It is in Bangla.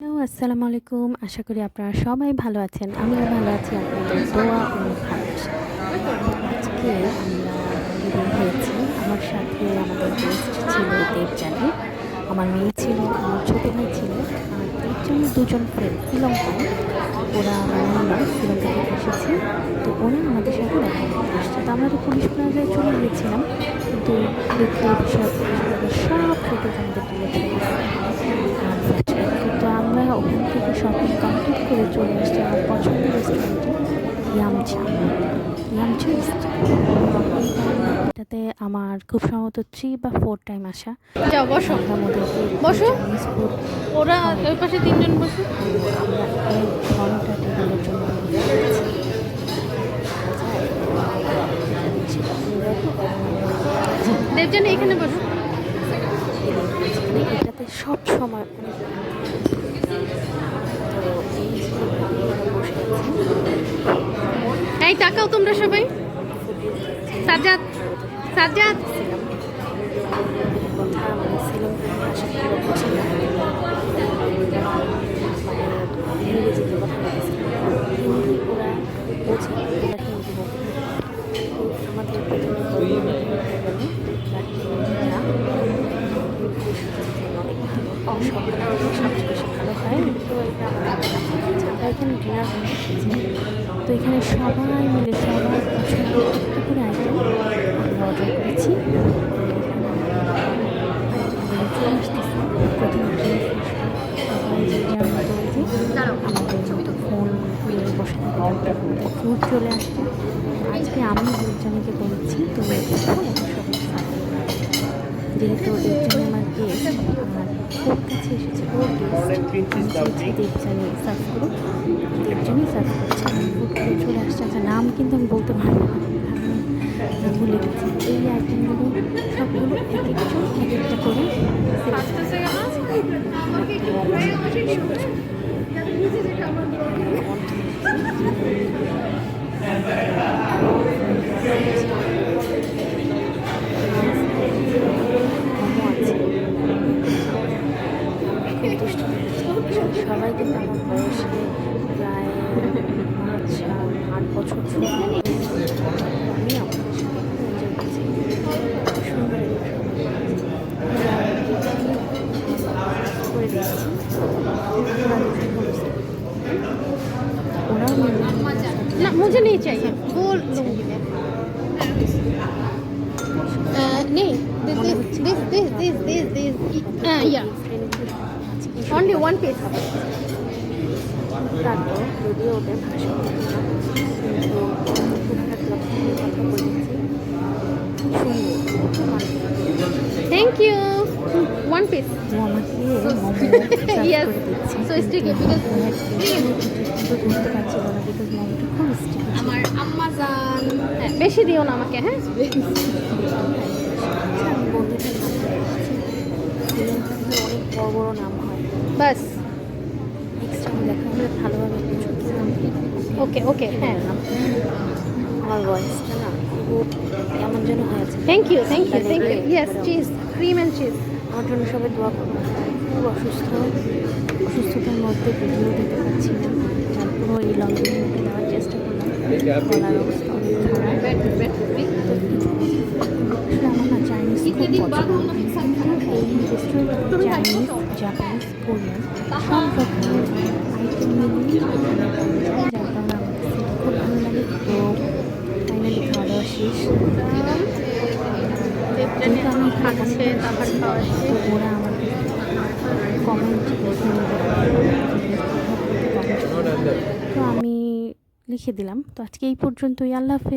হ্যালো, আসসালামু আলাইকুম। আশা করি আপনারা সবাই ভালো আছেন। আমিও ভালো আছি। আপনাদের দোয়া আজকে আমরা হয়েছি। আমার সাথে আমাদের গেস্ট ছিল দেবজানি আমার মেয়ে ছিল, আমার ছোটো ভাই ছিল, আর দেবজানি দুজন ফ্রেন্ড শ্রীলঙ্কায় ওরা আমরা শ্রীলঙ্কা থেকে এসেছে। তো ওরা আমাদের সাথে দেখা করতে তো আমরা তো পুলিশ প্লাজায় চলে গিয়েছিলাম কিন্তু সব ফটো আমাদের ডিলেট চলে আসছি আমার পছন্দের রেস্টুরেন্টে ইয়ামচা ইয়ামচা এটাতে আমার খুব সম্ভবত থ্রি বা ফোর টাইম আসা। যাও বসো। বসো। ওরা ওই পাশে তিনজন বসে। আমরা এক ঘণ্টা টেবিলের জন্য দেবজানি এখানে বসো। এটাতে সব সময় এই তাকাও তোমরা সবাই সাজ্জাদ সাজ্জাদ কথা এখানে ডিনার তো এখানে সবাই মিলে সবার পছন্দ একটা করে আইটেম আমরা অর্ডার করেছি। ফুড চলে আসছে আজকে আমি দুজনকে বলেছি, তুমি যেহেতু কাছে এসেছে আসছে নাম কিন্তু আমি বলতে পারব না ভুলে গেছি এই আইটেমগুলো সবগুলো এক একজন এক একটা করে মোমো আছে খুব দুষ্ট লাগছে। সবাই কিন্তু আমার বয়সে প্রায় পাঁচ আট বছর ছোট। আমি না মুঝে নেই চাই। গোল নেই। This this this this this this yeah. Yeah only one piece. তারপর যদিও ওদের ভাষা বুঝি না, কিন্তু টুকটাক লক্ষণে কথা বলেছি খুব সুন্দর খুব ভালো। thank you. One piece. ও আমাকে মোমো Yes. করে দিচ্ছে So sticky because কিন্তু বুঝতে পারছিল না বিকজ মোমোটা খুব স্টিকি আমার আম্মা জান হ্যাঁ, বেশি দিও না আমাকে হ্যাঁ আমি বন্ধুদের নাম বলে দিচ্ছি শ্রীলঙ্কাতে অনেক বড় বড় নাম হয় বাস। নেক্সট টাইম দেখা ভালোভাবে ছোট ওকে ওকে হ্যাঁ। আমার ভয়েসটা না খুব কেমন যেন হয়েছে। Thank you thank you thank you yes cheese cream and cheese আমার জন্য সবাই দোয়া করবেন খুব অসুস্থ। অসুস্থতার মধ্যে ভিডিও দিতে পারছি না। তারপরও এই লং ভিডিওটা দেওয়ার চেষ্টা করলাম। গলার অবস্থা অনেক খারাপ। আমার না চাইনিজ খুব পছন্দ। এই রেস্টুরেন্টে চাইনিজ জাপানিজ সব রকমের আইটেম মিলিয়ে এখানে পাওয়া যায় যার কারণে আমার কাছে খুব ভালো লাগে তো ফাইনালি খাওয়া দাওয়া শেষ যেহেতু আমি খাচ্ছে তারপর খাওয়া ওরা আমাকে কমেন্ট তো আমি লিখে দিলাম। তো আজকে এই পর্যন্তই। আল্লাহ হাফেজ।